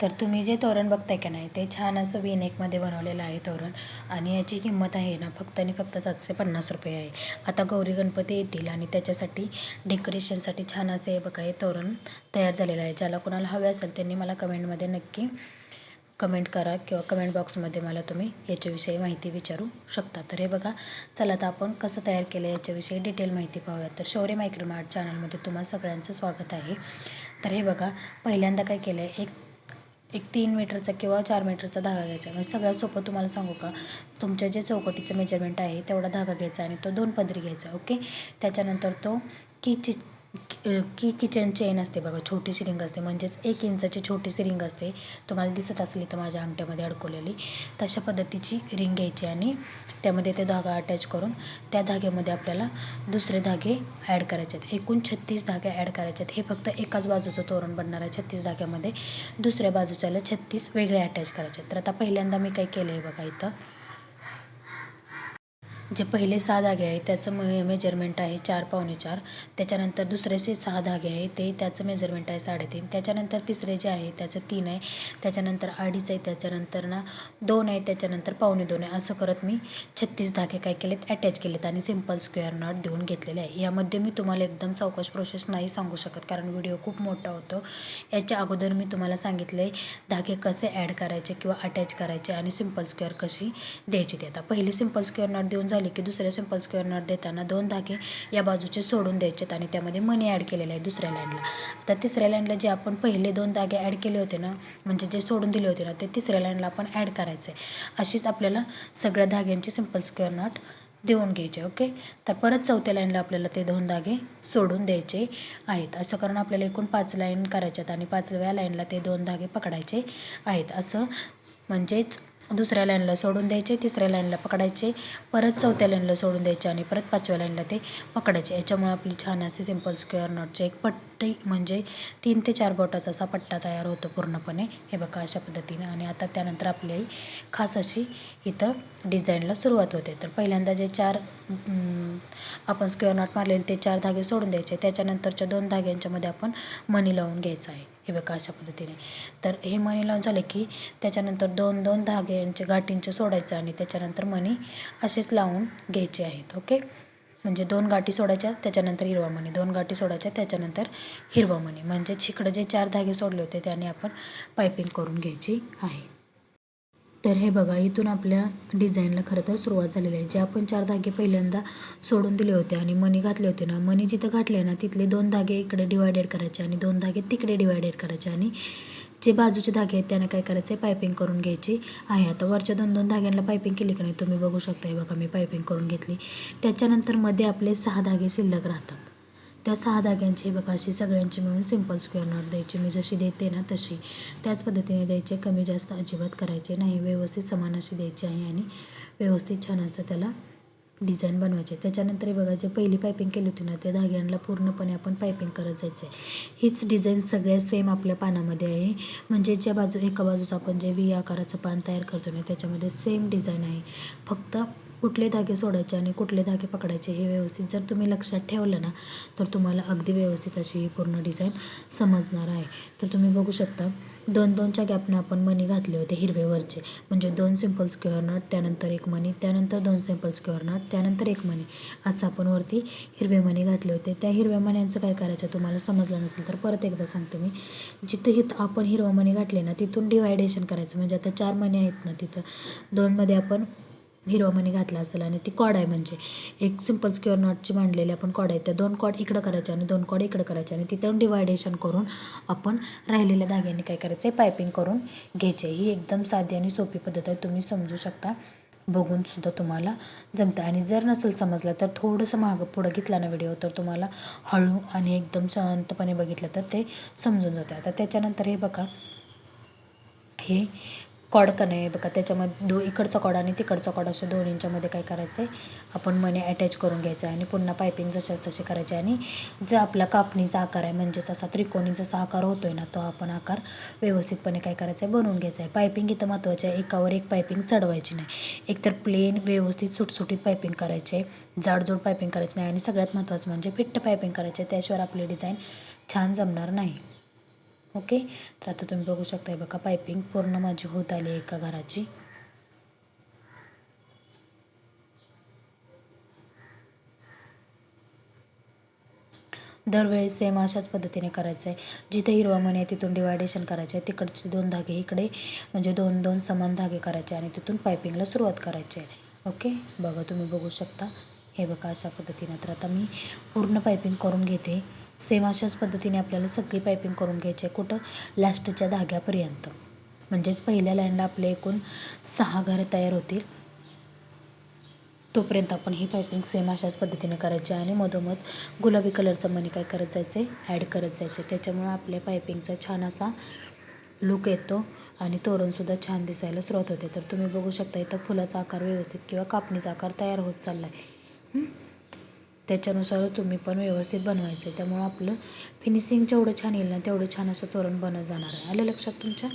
तर तुम्ही जे तोरण बघताय का नाही ते छान असं विनेकमध्ये बनवलेलं आहे तोरण. आणि याची किंमत आहे ना फक्त आणि फक्त सातशे पन्नास रुपये आहे. आता गौरी गणपती येतील आणि त्याच्यासाठी डेकोरेशनसाठी छान असे हे बघा हे तोरण तयार झालेलं आहे. ज्याला कोणाला हवे असेल त्यांनी मला कमेंटमध्ये नक्की कमेंट करा किंवा कमेंट बॉक्समध्ये मला तुम्ही याच्याविषयी माहिती विचारू शकता. तर हे बघा चला तर आपण कसं तयार केलं याच्याविषयी डिटेल माहिती पाहूया तर शौर्य मायक्रोमार्ट चॅनलमध्ये तुम्हाला सगळ्यांचं स्वागत आहे. तर हे बघा पहिल्यांदा काय केलं आहे एक एक तीन मीटरचा किंवा चार मीटरचा धागा घ्यायचा. म्हणजे सगळ्यात सोपं तुम्हाला सांगू का? तुमच्या जे चौकटीचं मेजरमेंट आहे तेवढा धागा घ्यायचा आणि तो दोन पदरी घ्यायचा ओके त्याच्यानंतर तो किची की किचन चेन असते बघा छोटीशी रिंग असते. म्हणजेच एक इंचाची छोटीशी रिंग असते. तुम्हाला दिसत असली तर माझ्या अंगठ्यामध्ये अडकवलेली. तशा पद्धतीची रिंग घ्यायची आणि त्यामध्ये ते धागा अटॅच करून त्या धाग्यामध्ये आपल्याला दुसरे धागे ॲड करायचे आहेत. एकूण छत्तीस धागे ॲड करायचे आहेत. हे फक्त एकाच बाजूचं तोरण बनणार आहे. छत्तीस धाग्यामध्ये दुसऱ्या बाजूच्याला छत्तीस वेगळे अटॅच करायचे आहेत. तर आता पहिल्यांदा मी काय केलं आहे बघा इथं? जे पहिले सहा धागे आहे त्याचं मे मेजरमेंट आहे चार पावणे चार. त्याच्यानंतर दुसरेचे सहा धागे आहे ते त्याचं मेजरमेंट आहे साडेतीन. त्याच्यानंतर तिसरे जे आहे त्याचं तीन आहे. त्याच्यानंतर अडीच आहे त्याच्यानंतर ना दोन आहे त्याच्यानंतर पावणे दोन आहे. असं करत मी छत्तीस धागे काय केलेत अटॅच केलेत आणि सिंपल स्क्वेअर नॉट देऊन घेतलेले आहे. यामध्ये मी तुम्हाला एकदम चौकश प्रोसेस नाही सांगू शकत कारण व्हिडिओ खूप मोठा होतो. याच्या अगोदर मी तुम्हाला सांगितले धागे कसे ॲड करायचे किंवा अटॅच करायचे आणि सिंपल स्क्वेअर कशी द्यायची ते. आता पहिली सिंपल स्क्वेअर नॉट देऊन झाली की दुसऱ्या सिंपल स्क्वेअर नॉट देताना दोन धागे या बाजूचे सोडून द्यायचेत आणि त्यामध्ये मनी ॲड केलेलं आहे दुसऱ्या लाईनला आता तिसऱ्या लाईनला जे आपण पहिले दोन धागे ॲड केले होते ना म्हणजे जे सोडून दिले होते ना ते तिसऱ्या लाईनला आपण ॲड करायचं आहे अशीच आपल्याला सगळ्या धाग्यांची सिंपल स्क्वेअर नॉट देऊन घ्यायचे ओके तर परत चौथ्या लाईनला आपल्याला ते दोन धागे सोडून द्यायचे आहेत. असं करून आपल्याला एकूण पाच लाईन करायच्यात आणि पाचव्या लाईनला ते दोन धागे पकडायचे आहेत. असं म्हणजेच दुसऱ्या लाईनला सोडून द्यायचे तिसऱ्या लाईनला पकडायचे परत चौथ्या लाईनला सोडून द्यायचे आणि परत पाचव्या लाईनला ते पकडायचे. याच्यामुळे आपली छान असे सिंपल स्क्वेअर नॉटचे एक पट्टी म्हणजे तीन ते चार बोटाचा असा पट्टा तयार होतो पूर्णपणे. हे बघा अशा पद्धतीने. आणि आता त्यानंतर आपली खास अशी इथं डिझाईनला सुरुवात होते. तर पहिल्यांदा जे चार आपण स्क्वेअर नॉट मारलेले ते चार धागे सोडून द्यायचे. त्याच्यानंतरच्या दोन धाग्यांच्यामध्ये आपण मनी लावून घ्यायचं आहे. हे बघा अशा पद्धतीने. तर हे मणी लावून झाले की त्याच्यानंतर दोन दोन धाग्यांचे गाठींचे सोडायचं आणि त्याच्यानंतर मणी असेच लावून घ्यायचे आहेत ओके? म्हणजे दोन गाठी सोडायच्या त्याच्यानंतर हिरवा मणी दोन गाठी सोडायच्या त्याच्यानंतर हिरवा मणी म्हणजे इकडं जे चार धागे सोडले होते त्याने आपण पायपिंग करून घ्यायची आहे. तर हे बघा इथून आपल्या डिझाईनला खरं तर सुरुवात झालेली आहे. जे आपण चार धागे पहिल्यांदा सोडून दिले होते आणि मणी घातले होते ना मणी जिथं घातले ना तिथले दोन धागे इकडे डिवायडेड करायचे आणि दोन धागे तिकडे डिवायडेड करायचे. आणि जे बाजूचे धागे आहेत त्यांना काय करायचं आहे पायपिंग करून घ्यायची आहे. आता वरच्या दोन दोन धाग्यांना पायपिंग केली की नाही? तुम्ही बघू शकता हे बघा मी पायपिंग करून घेतली. त्याच्यानंतरमध्ये आपले सहा धागे शिल्लक राहतात. त्या सहा धाग्यांची बघा अशी सगळ्यांची मिळून सिंपल स्क्वेअर नॉट द्यायची. मी जशी देते ना तशी. त्याच पद्धतीने द्यायचे कमी जास्त अजिबात करायचे नाही. व्यवस्थित समान अशी द्यायची आहे आणि व्यवस्थित छान असं त्याला डिझाईन बनवायचे. त्याच्यानंतर हे बघा जे पहिली पायपिंग केली होती ना त्या धाग्यांना पूर्णपणे आपण पायपिंग करत जायचं. आहे हीच डिझाईन सगळ्या सेम आपल्या पानामध्ये आहे. म्हणजे ज्या बाजू एका बाजूचं आपण जे वी आकाराचं पान तयार करतो ना त्याच्यामध्ये सेम डिझाईन आहे. फक्त कुठले धागे सोडायचे आणि कुठले धागे पकडायचे हे व्यवस्थित जर तुम्ही लक्षात ठेवलं ना तर तुम्हाला अगदी व्यवस्थित अशी ही पूर्ण डिझाईन समजणार आहे. तर तुम्ही बघू शकता दोन दोनच्या गॅपनं आपण मनी घातले होते हिरवेवरचे. म्हणजे दोन सिंपल स्क्वेअर नट त्यानंतर एक मनी त्यानंतर दोन सिंपल स्क्वेअर नट त्यानंतर एक मनी असं आपण वरती हिरवे मणी घातले होते. त्या हिरव्या मण्यांचं काय करायचं तुम्हाला समजलं नसेल तर परत एकदा सांगते मी. जिथं हित आपण हिरवा मणी घातले ना तिथून डिवायडेशन करायचं. म्हणजे आता चार मणी आहेत ना तिथं. दोनमध्ये आपण हिरवा मणी घातला असेल आणि ती कॉड आहे म्हणजे. एक सिंपल स्क्युअर नॉटची मांडलेली आपण कॉड आहे. त्या दोन कॉड इकडं करायच्या आणि दोन कॉड इकडं करायचे आणि तिथून डिवायडेशन करून आपण राहिलेल्या धाग्यांनी काय करायचं आहे पायपिंग करून घ्यायचे ही एकदम साधी आणि सोपी पद्धत आहे. तुम्ही समजू शकता. बघून सुद्धा तुम्हाला जमतं. आणि जर नसेल समजलं तर थोडंसं मागं पुढं घेतला ना व्हिडिओ तर तुम्हाला हळू आणि एकदम शांतपणे बघितलं तर ते समजून जाते. आता त्याच्यानंतर हे बघा. हे कॉड का नाही बघा त्याच्यामध्ये दो इकडचा कॉड आणि तिकडचा कॉड अशा दोन्हींच्यामध्ये काय करायचं आहे आपण मणी अटॅच करून घ्यायचं आहे आणि पुन्हा पायपिंग जशाच तसे करायचे आणि जे आपला कापणीचा आकार आहे म्हणजेच असा त्रिकोणी जसा आकार होतो आहे ना तो आपण आकार व्यवस्थितपणे काय करायचा आहे बनवून घ्यायचा आहे पायपिंग इथं महत्त्वाचं आहे एकावर एक पायपिंग चढवायची नाही. एकतर प्लेन व्यवस्थित सुटसुटीत पायपिंग करायचे. आहे जाडजोड पायपिंग करायची नाही. आणि सगळ्यात महत्त्वाचं म्हणजे फिट्ट पायपिंग करायचे. त्याशिवाय आपली डिझाईन छान जमणार नाही. ओके? तर आता तुम्ही बघू शकता हे बघा पायपिंग पूर्ण माझी होत आली आहे एका घराची. दरवेळी सेम अशाच पद्धतीने करायचं आहे जिथे हिरवा मणी आहे तिथून डिवायडेशन करायचं आहे तिकडचे दोन धागे इकडे म्हणजे दोन दोन समान धागे करायचे आणि तिथून पायपिंगला सुरुवात करायची आहे. ओके? बघा तुम्ही बघू शकता. हे बघा अशा पद्धतीनं. तर आता मी पूर्ण पायपिंग करून घेते. सेम अशाच पद्धतीने आपल्याला सगळी पायपिंग करून घ्यायची आहे. कुठं? लास्टच्या धाग्यापर्यंत. म्हणजेच पहिल्या लाईनला आपले एकूण सहा घरं तयार होतील. तोपर्यंत आपण ही पायपिंग सेम अशाच पद्धतीने करायची आणि मधोमध गुलाबी कलरचं मनी काय करत जायचं आहे ॲड करत जायचं आहे त्याच्यामुळं आपल्या पायपिंगचा छान असा लुक येतो आणि तोरणसुद्धा छान दिसायला सुरुवात होते. तर तुम्ही बघू शकता इथं फुलाचा आकार व्यवस्थित किंवा कापणीचा आकार तयार होत चालला आहे त्याच्यानुसार तुम्ही पण व्यवस्थित बनवायचं आहे. त्यामुळं आपलं फिनिशिंग जेवढं छान येईल ना तेवढं छान असं तोरण बनत जाणार आहे. आलं लक्षात तुमच्या?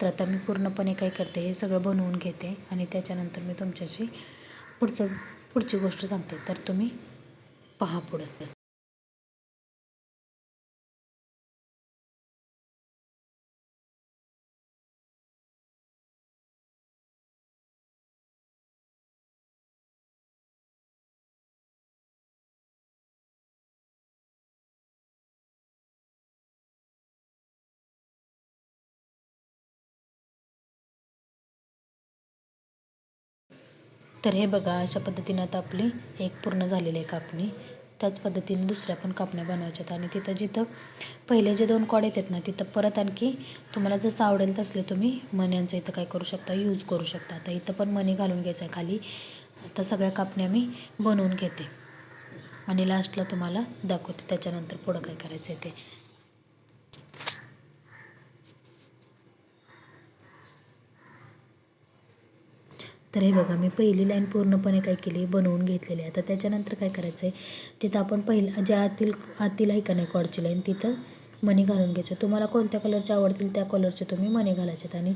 तर आता मी पूर्णपणे काय करते हे सगळं बनवून घेते आणि त्याच्यानंतर मी तुमच्याशी पुढचं पुढची गोष्ट सांगते. तर तुम्ही पहा पुढं. तर हे बघा अशा पद्धतीनं आता आपली एक पूर्ण झालेली आहे कापणी. त्याच पद्धतीने दुसऱ्या पण कापण्या बनवायच्यात आणि तिथं जिथं पहिले जे दोन कॉड येतात ना तिथं परत आणखी तुम्हाला जसं आवडेल तसले तुम्ही मण्यांचं इथं काय करू शकता यूज करू शकता. आता इथं पण मणी घालून घ्यायचं आहे खाली. आता सगळ्या कापण्या मी बनवून घेते. आणि लास्टला तुम्हाला दाखवते त्याच्यानंतर पुढं काय करायचं आहे ते. तर हे बघा मी पहिली लाईन पूर्णपणे काय केली? बनवून घेतलेली आहे. आता त्याच्यानंतर काय करायचं आहे जिथं आपण पहिलं ज्या आतील आतील आहे का नाही कॉडची लाईन तिथं मणी घालून घ्यायचं. तुम्हाला कोणत्या कलरचे आवडतील त्या कलरचे तुम्ही मणी घालायचे. आणि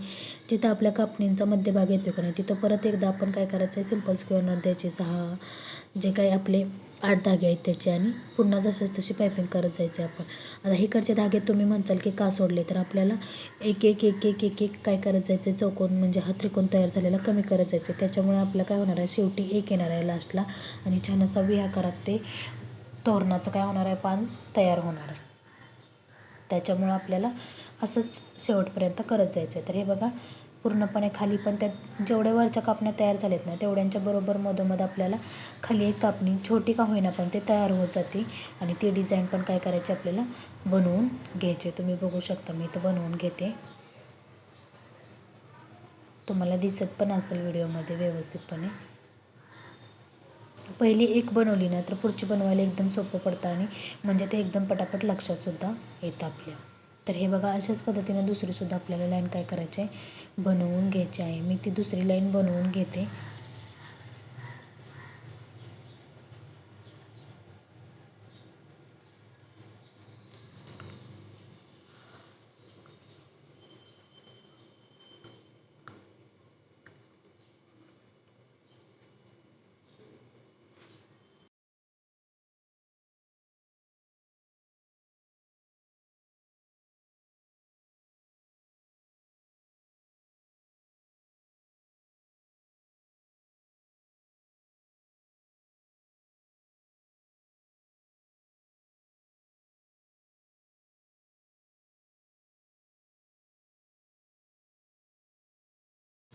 जिथं आपल्या कापणींचा मध्यभाग येतो का नाही तिथं परत एकदा आपण काय करायचं आहे सिंपल स्क्वेअरनर द्यायचे. सहा जे काही आपले आठ धागे आहेत त्याचे आणि पुन्हा जसंच तशी पायपिंग करत जायचं आहे आपण. आता इकडचे धागे तुम्ही म्हणचाल की का सोडले तर आपल्याला एक एक एक एक एक एक काय करत जायचं आहे चौकोन म्हणजे हा त्रिकोण तयार झालेला कमी करत जायचं आहे त्याच्यामुळे आपलं काय होणार आहे? शेवटी एक येणार आहे लास्टला आणि छान असा विहाकारात ते तोरणाचं काय होणार आहे? पान तयार होणार आहे. त्याच्यामुळं आपल्याला असंच शेवटपर्यंत करत जायचं आहे तर हे बघा पूर्णपणे खाली पण त्या जेवढ्या वरच्या कापण्या तयार झाल्यात ना तेवढ्यांच्या बरोबर मधोमध आपल्याला खाली एक कापणी छोटी का होईना पण ते तयार होत जाते. आणि ती डिझाईन पण काय करायची आपल्याला? बनवून घ्यायचे. तुम्ही बघू शकता मी इथं बनवून घेते. तुम्हाला दिसत पण असेल व्हिडिओमध्ये व्यवस्थितपणे. पहिली एक बनवली ना तर पुढची बनवायला एकदम सोपं पडतं आणि म्हणजे ते एकदम पटापट लक्षातसुद्धा येतं आपल्या. तर हे बघा अशाच पद्धतीनं दुसरीसुद्धा आपल्याला लाईन काय करायची आहे बनवून घ्यायची आहे. मी ती दुसरी लाईन बनवून घेते.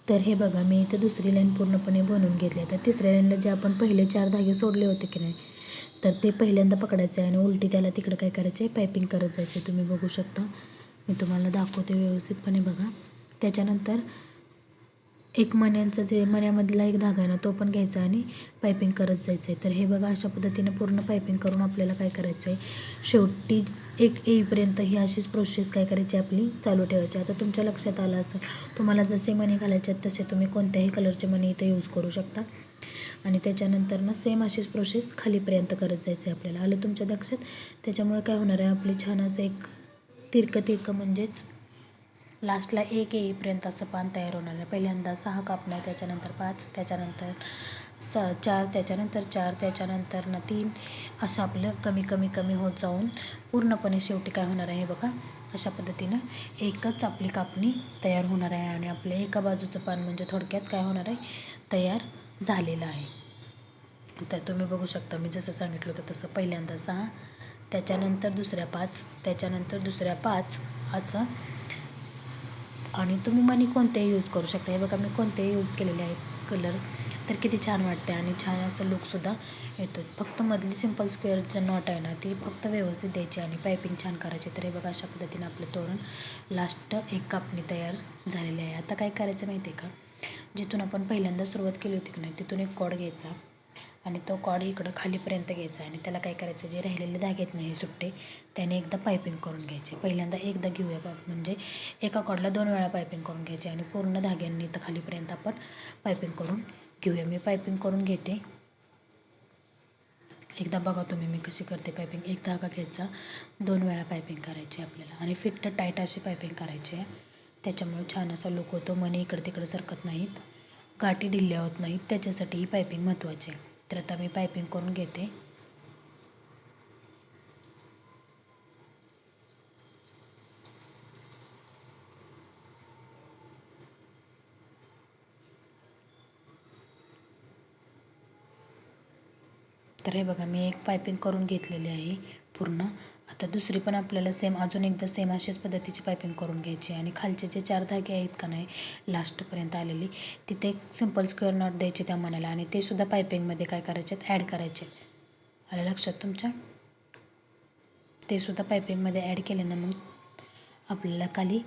तर हे बघा मी इथे दुसरी लाईन पूर्णपणे बनवून घेतली आता तिसऱ्या लाईनला जे आपण पहिले चार धागे सोडले होते की नाही तर ते पहिल्यांदा पकडायचं आहे आणि उलटी त्याला तिकडं काय करायचं आहे पायपिंग करत जायचं तुम्ही बघू शकता. मी तुम्हाला दाखवते व्यवस्थितपणे बघा. त्याच्यानंतर एक मण्यांचा जे मण्यामधला एक धागा आहे ना तो पण घ्यायचा आणि पायपिंग करत जायचं आहे तर हे बघा अशा पद्धतीने पूर्ण पायपिंग करून आपल्याला काय करायचं आहे शेवटी एक येईपर्यंत ही अशीच प्रोसेस काय करायची आपली? चालू ठेवायची. आता तुमच्या लक्षात आलं असेल तुम्हाला जसे मणी घालायचे आहेत तसे तुम्ही कोणत्याही कलरचे मणी इथे यूज करू शकता. आणि त्याच्यानंतर ना सेम अशीच प्रोसेस खालीपर्यंत करत जायचं आहे आपल्याला. आलं तुमच्या लक्षात? त्याच्यामुळे काय होणार आहे? आपली छान असं एक तिरकं तिरकं म्हणजेच लास्टला एक येईपर्यंत असं पान तयार होणार आहे पहिल्यांदा सहा कापण्या त्याच्यानंतर पाच त्याच्यानंतर स चार त्याच्यानंतर चार त्याच्यानंतर ना तीन असं आपलं कमी कमी कमी होत जाऊन पूर्णपणे शेवटी काय होणार आहे बघा. अशा पद्धतीनं एकच आपली कापणी तयार होणार आहे आणि आपलं एका बाजूचं पान म्हणजे थोडक्यात काय होणार आहे? तयार झालेलं आहे. तर तुम्ही बघू शकता मी जसं सांगितलं होतं तसं पहिल्यांदा सहा त्याच्यानंतर दुसऱ्या पाच त्याच्यानंतर दुसऱ्या पाच असं आणि तुम्ही मनी कोणतेही यूज करू शकता. हे बघा मी कोणतेही यूज केलेले आहेत. कलर तर किती छान वाटते आणि छान असं लुकसुद्धा येतो. फक्त मधली सिंपल स्क्वेअर जे नॉट आहे ना ती फक्त व्यवस्थित द्यायची आणि पायपिंग छान करायची. तर हे बघा अशा पद्धतीने आपलं तोरण लास्ट एक कापणी तयार झालेली आहे. आता काय करायचं माहिती आहे का? जिथून आपण पहिल्यांदा सुरुवात केली होती की नाही तिथून एक कॉड घ्यायचा. आणि तो कॉड इकडं खालीपर्यंत घ्यायचा आणि त्याला काय करायचं जे राहिलेले धागे आहेत ना हे सुट्टे त्याने एकदा पायपिंग करून घ्यायचे. पहिल्यांदा एकदा घेऊया बा म्हणजे एका कॉडला दोन वेळा पायपिंग करून घ्यायचे आणि पूर्ण धाग्यांनी तर खालीपर्यंत आपण पायपिंग करून घेऊया. मी पायपिंग करून घेते. एकदा बघा तुम्ही मी कशी करते पायपिंग. एक धागा घ्यायचा दोन वेळा पायपिंग करायची आपल्याला. आणि फिट्ट टाईट अशी पायपिंग करायची आहे. त्याच्यामुळे छान असा लुक होतो. मनी इकडे तिकडे सरकत नाहीत. गाठी ढिल्ल्या होत नाहीत. त्याच्यासाठी ही पायपिंग महत्त्वाची आहे. तर आता मी पायपिंग करून घेते. तर हे बघा मी एक पायपिंग करून घेतलेली आहे पूर्ण. आता दुसरी पण आपल्याला सेम अजून एकदा सेम अशाच पद्धतीची पायपिंग करून घ्यायची आणि खालचे जे चार धागे आहेत का नाही लास्टपर्यंत आलेली तिथे एक सिंपल स्क्वेअर नॉट द्यायचे त्या मनाला. आणि ते सुद्धा पायपिंगमध्ये काय करायचे ॲड करायचे आलं लक्षात तुमच्या? ते सुद्धा पायपिंगमध्ये ॲड केले ना मग आपल्याला खाली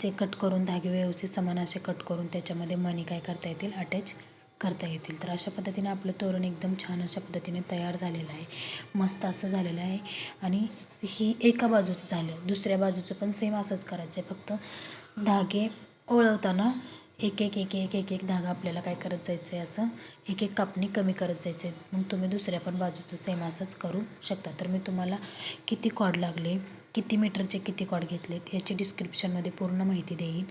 जे कट करून धागे व्यवस्थित समान असे कट करून त्याच्यामध्ये मनी काय करता येतील? अटॅच करता येतील. तर अशा पद्धतीने आपलं तोरण एकदम छान अशा पद्धतीने तयार झालेलं आहे. मस्त असं झालेलं आहे. आणि ही एका बाजूचं झालं. दुसऱ्या बाजूचं पण सेम असंच करायचं आहे फक्त धागे ओळवताना एक एक एक एक एक एक धागा आपल्याला काय करत जायचं आहे असं एक एक कापणी कमी करत जायचं आहे मग तुम्ही दुसऱ्या पण बाजूचं सेम असंच करू शकता. तर मी तुम्हाला किती कॉड लागले किती मीटरचे किती कॉड घेतलेत याची डिस्क्रिप्शनमध्ये पूर्ण माहिती देईन.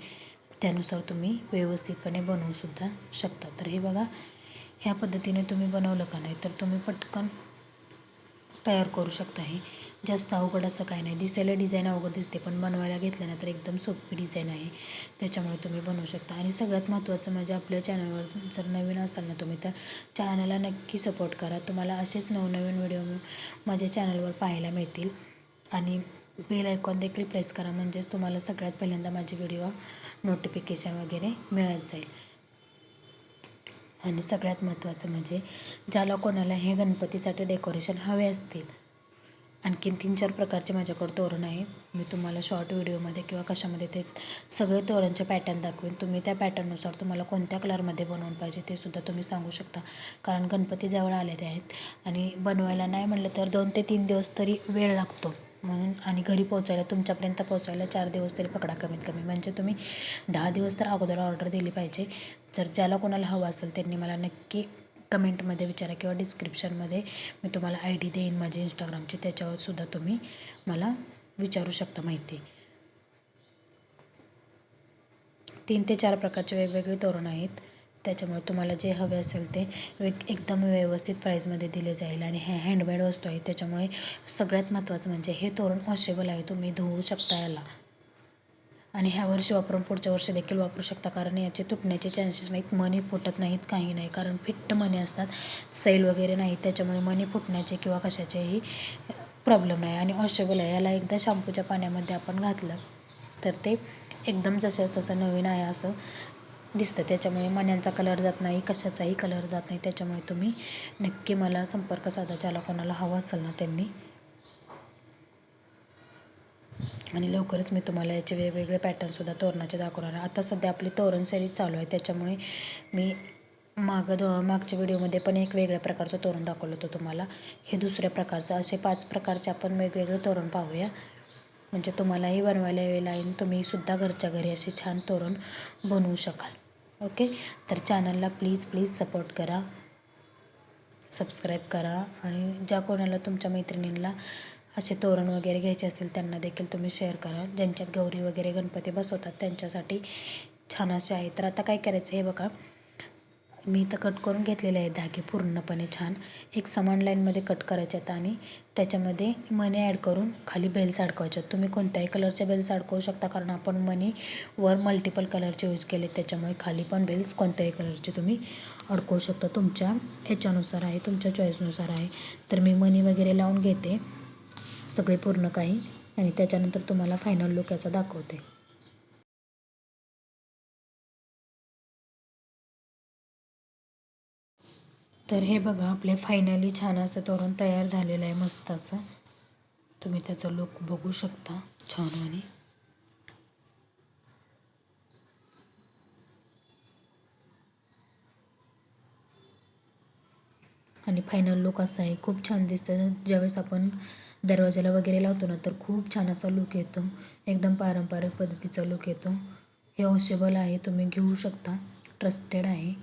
त्यानुसार तुम्ही व्यवस्थितपणे बनवूसुद्धा शकता. तर हे बघा ह्या पद्धतीने तुम्ही बनवलं का नाही तर तुम्ही पटकन तयार करू शकता हे. जास्त अवघड असं काही नाही. दिसायला डिझाईन अवघड दिसते पण बनवायला घेतल्यानंतर एकदम सोपी डिझाईन आहे. त्याच्यामुळे तुम्ही बनवू शकता. आणि सगळ्यात महत्त्वाचं म्हणजे आपल्या चॅनलवर जर नवीन असाल ना तुम्ही तर चॅनलला नक्की सपोर्ट करा. तुम्हाला असेच नवनवीन व्हिडिओ माझ्या चॅनलवर पाहायला मिळतील. आणि बेल आयकॉन देखील प्रेस करा म्हणजेच तुम्हाला सगळ्यात पहिल्यांदा माझे व्हिडिओ नोटिफिकेशन वगैरे मिळत जाईल. आणि सगळ्यात महत्त्वाचं म्हणजे ज्याला कोणाला हे गणपतीसाठी डेकोरेशन हवे असतील आणखीन तीन चार प्रकारचे माझ्याकडं तोरण आहेत. मी तुम्हाला शॉर्ट व्हिडिओमध्ये किंवा कशामध्ये ते सगळे तोरणचे पॅटर्न दाखवेन. तुम्ही त्या पॅटर्ननुसार तुम्हाला कोणत्या कलरमध्ये बनवून पाहिजे ते सुद्धा तुम्ही सांगू शकता. कारण गणपती जवळ आलेले आहेत आणि बनवायला नाही म्हटलं तर दोन ते तीन दिवस तरी वेळ लागतो. म्हणून आणि घरी पोचायला तुमच्यापर्यंत पोचायला चार दिवस तरी पकडा कमीत कमी म्हणजे तुम्ही दहा दिवस तर अगोदर ऑर्डर दिली पाहिजे. जर ज्याला कोणाला हवं असेल त्यांनी मला नक्की कमेंटमध्ये विचारा किंवा डिस्क्रिप्शनमध्ये मी तुम्हाला आय डी देईन माझी इंस्टाग्रामची त्याच्यावर सुद्धा तुम्ही मला विचारू शकता माहिती. तीन ते चार प्रकारचे वेगवेगळे तोरण आहेत. त्याच्यामुळे तुम्हाला जे हवे असेल ते एकदम व्यवस्थित प्राईजमध्ये दिले जाईल आणि हे हँडमेड वस्तू आहे. त्याच्यामुळे सगळ्यात महत्त्वाचं म्हणजे हे तोरण वॉशेबल आहे. तुम्ही धुवू शकता याला. आणि ह्या वर्षी वापरून पुढच्या वर्षी देखील वापरू शकता. कारण याचे तुटण्याचे चान्सेस नाहीत. मनी फुटत नाहीत. काही नाही. कारण फिट्ट मनी असतात. सैल वगैरे नाही. त्याच्यामुळे मनी फुटण्याचे किंवा कशाचेही प्रॉब्लेम नाही. आणि वॉशेबल आहे. याला एकदा शॅम्पूच्या पाण्यामध्ये आपण घातलं तर ते एकदम जसंच तसं नवीन आहे असं. दिसतं. त्याच्यामुळे मण्यांचा कलर जात नाही कशाचाही कलर जात नाही. त्याच्यामुळे तुम्ही नक्की मला संपर्क साधा ज्याला कोणाला हवा असेल ना त्यांनी. आणि लवकरच मी तुम्हाला याचे वेगवेगळे पॅटर्नसुद्धा तोरणाचे दाखवणार आहे. आता सध्या आपली तोरण सेरीज चालू आहे. त्याच्यामुळे मी मागं दो मागच्या व्हिडिओमध्ये पण एक वेगळ्या प्रकारचं तोरण दाखवलं होतं तुम्हाला. हे दुसऱ्या प्रकारचं. असे पाच प्रकारचे आपण वेगवेगळे तोरण पाहूया. म्हणजे तुम्हालाही बनवायला वेळ आणि तुम्हीसुद्धा घरच्या घरी असे छान तोरण बनवू शकाल. ओके? तर चॅनलला प्लीज प्लीज सपोर्ट करा. सबस्क्राईब करा. आणि ज्या कोणाला तुमच्या मैत्रिणींना असे तोरण वगैरे घ्यायचे असतील त्यांना देखील तुम्ही शेअर करा. ज्यांच्यात गौरी वगैरे गणपती बसवतात त्यांच्यासाठी छान असे आहे तर आता काय करायचं हे बघा. मी इथं कट करून घेतलेले आहेत धागे पूर्णपणे छान. एक समान लाईनमध्ये कट करायचे आहेत आणि त्याच्यामध्ये मणी ॲड करून खाली बेल्स अडकवायच्या आहेत तुम्ही कोणत्याही कलरच्या बेल्स अडकवू शकता कारण आपण मनी वर मल्टिपल कलरचे यूज केले. त्याच्यामुळे खाली पण बेल्स कोणत्याही कलरचे तुम्ही अडकवू शकता. तुमच्या ह्याच्यानुसार आहे तुमच्या चॉईसनुसार आहे. तर मी मनी वगैरे लावून घेते. सगळे पूर्ण काही. आणि त्याच्यानंतर तुम्हाला फायनल लुक याचा दाखवते. तर हे बघा आपले फायनली छान असं तोरण तयार झालेलं आहे मस्त असं. तुम्ही त्याचा लुक बघू शकता छान आणि. फायनल लुक असा आहे खूप छान दिसतं ज्यावेळेस आपण दरवाजाला वगैरे लावतो ना तर खूप छान असा लुक येतो. एकदम पारंपरिक पद्धतीचा लुक येतो. हे वॉशेबल आहे तुम्ही घेऊ शकता. ट्रस्टेड आहे.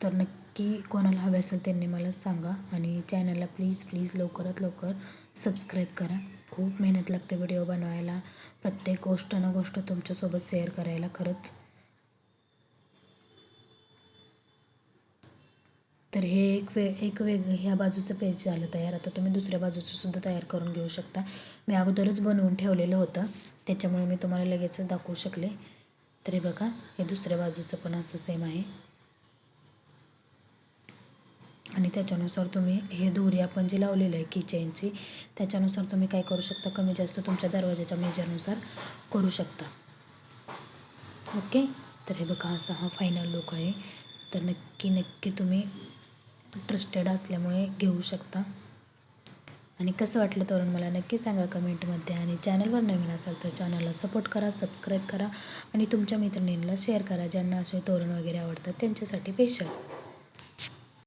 तर नक्की कोणाला हवे असेल त्यांनी मला सांगा आणि चॅनलला प्लीज प्लीज लवकरात लवकर सबस्क्राईब करा. खूप मेहनत लागते व्हिडिओ बनवायला. प्रत्येक गोष्ट ना गोष्ट तुमच्यासोबत शेअर करायला खरंच. तर हे एक वे एक वेग ह्या बाजूचं पेज झालं तयार. आता तुम्ही दुसऱ्या बाजूचं सुद्धा तयार करून घेऊ शकता. मी अगोदरच बनवून ठेवलेलं होतं. त्याच्यामुळे मी तुम्हाला लगेचच दाखवू शकले. तर हे बघा हे दुसऱ्या बाजूचं पण असं सेम आहे. आणि त्याच्यानुसार तुम्ही हे दोरी आपण जी लावलेलं आहे किचेनची त्याच्यानुसार तुम्ही काय करू शकता? कमी जास्त तुमच्या दरवाजाच्या मेजरनुसार करू शकता. ओके तर हे बघा असा हा फायनल लुक आहे. तर नक्की नक्की तुम्ही ट्रस्टेड असल्यामुळे घेऊ शकता. आणि कसं वाटलं तरुण मला नक्की सांगा कमेंटमध्ये. आणि चॅनलवर नवीन असाल तर चॅनलला सपोर्ट करा सबस्क्राईब करा. आणि तुमच्या मैत्रिणींना शेअर करा ज्यांना असे तोरण वगैरे आवडतात त्यांच्यासाठी पेशल